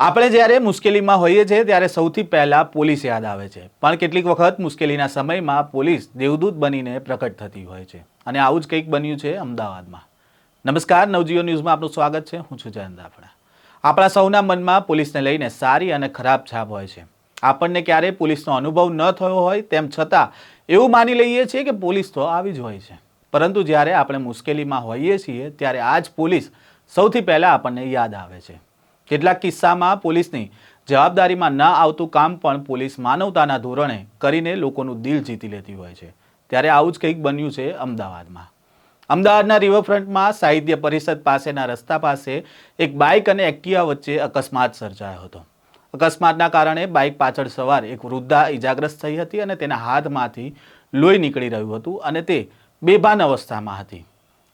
આપણે જ્યારે મુશ્કેલીમાં હોઈએ છીએ, ત્યારે સૌથી પહેલાં પોલીસ યાદ આવે છે. પણ કેટલીક વખત મુશ્કેલીના સમયમાં પોલીસ દેવદૂત બનીને પ્રકટ થતી હોય છે. અને આવું જ કંઈક બન્યું છે અમદાવાદમાં. નમસ્કાર નવજીઓ ન્યૂઝમાં આપનું સ્વાગત છે. હું છું જયંત આપણા આપણા સૌના મનમાં પોલીસને લઈને સારી અને ખરાબ છાપ હોય છે. આપણને ક્યારેય પોલીસનો અનુભવ ન થયો હોય તેમ છતાં એવું માની લઈએ છીએ કે પોલીસ તો આવી જ હોય છે. પરંતુ જ્યારે આપણે મુશ્કેલીમાં હોઈએ છીએ, ત્યારે આ જ પોલીસ સૌથી પહેલાં આપણને યાદ આવે છે. કેટલાક કિસ્સામાં પોલીસની જવાબદારીમાં ન આવતું કામ પણ પોલીસ માનવતાના ધોરણે કરીને લોકોનું દિલ જીતી લેતી હોય છે. ત્યારે આવું જ કંઈક બન્યું છે અમદાવાદમાં. અમદાવાદના રિવરફ્રન્ટમાં સાહિત્ય પરિષદ પાસેના રસ્તા પાસે એક બાઇક અને એક્ટિવા વચ્ચે અકસ્માત સર્જાયો હતો. અકસ્માતના કારણે બાઇક પાછળ સવાર એક વૃદ્ધા ઇજાગ્રસ્ત થઈ હતી અને તેના હાથમાંથી લોહી નીકળી રહ્યું હતું અને તે બેભાન અવસ્થામાં હતી.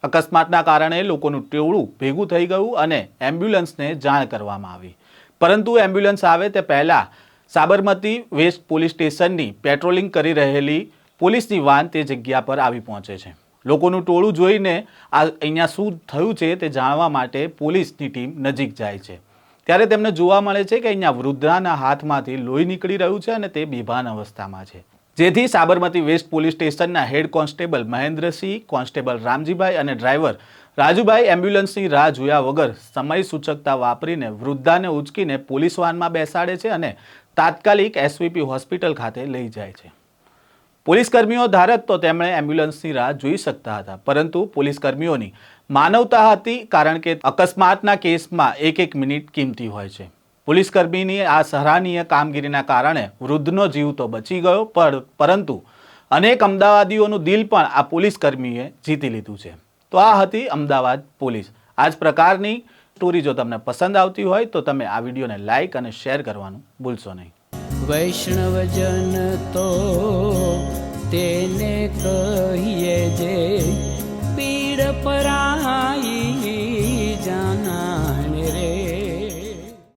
અકસ્માતના કારણે લોકોનું ટોળું ભેગું થઈ ગયું અને એમ્બ્યુલન્સને જાણ કરવામાં આવી. પરંતુ એમ્બ્યુલન્સ આવે તે પહેલાં સાબરમતી વેસ્ટ પોલીસ સ્ટેશનની પેટ્રોલિંગ કરી રહેલી પોલીસની વાન તે જગ્યા પર આવી પહોંચે છે. લોકોનું ટોળું જોઈને આ અહીંયા શું થયું છે તે જાણવા માટે પોલીસની ટીમ નજીક જાય છે. ત્યારે તેમને જોવા મળે છે કે અહીંયા વૃદ્ધાના હાથમાંથી લોહી નીકળી રહ્યું છે અને તે બેભાન અવસ્થામાં છે. જેથી સાબરમતી વેસ્ટ પોલીસ સ્ટેશનના head constable Mahendrasinh, constable Ramjibhai અને ડ્રાઈવર રાજુભાઈ એમ્બ્યુલન્સની રાહ જોયા વગર સમય સૂચકતા વાપરીને વૃદ્ધાને ઉચકીને પોલીસ વાનમાં બેસાડે છે અને તાત્કાલિક એસવીપી હોસ્પિટલ ખાતે લઈ જાય છે. પોલીસ કર્મીઓ ધારત તો તેમણે એમ્બ્યુલન્સની રાહ જોઈ શકતા હતા, પરંતુ પોલીસ કર્મીઓની માનવતા હતી કારણ કે અકસ્માતના કેસમાં એક એક મિનિટ કિંમતી હોય છે. પોલીસ કર્મીની આ સરાહનીય કામગીરીના કારણે વૃદ્ધનો જીવ તો બચી ગયો પણ પરંતુ અનેક અમદાવાદીઓનું દિલ પણ આ પોલીસ કર્મીએ જીતી લીધું છે. તો આ હતી અમદાવાદ પોલીસ. આ જ પ્રકારની સ્ટોરી જો તમને પસંદ આવતી હોય તો તમે આ વિડીયોને લાઈક અને શેર કરવાનું ભૂલશો નહીં. વૈષ્ણવજન તો તેને કહીએ જે પીડ પરાય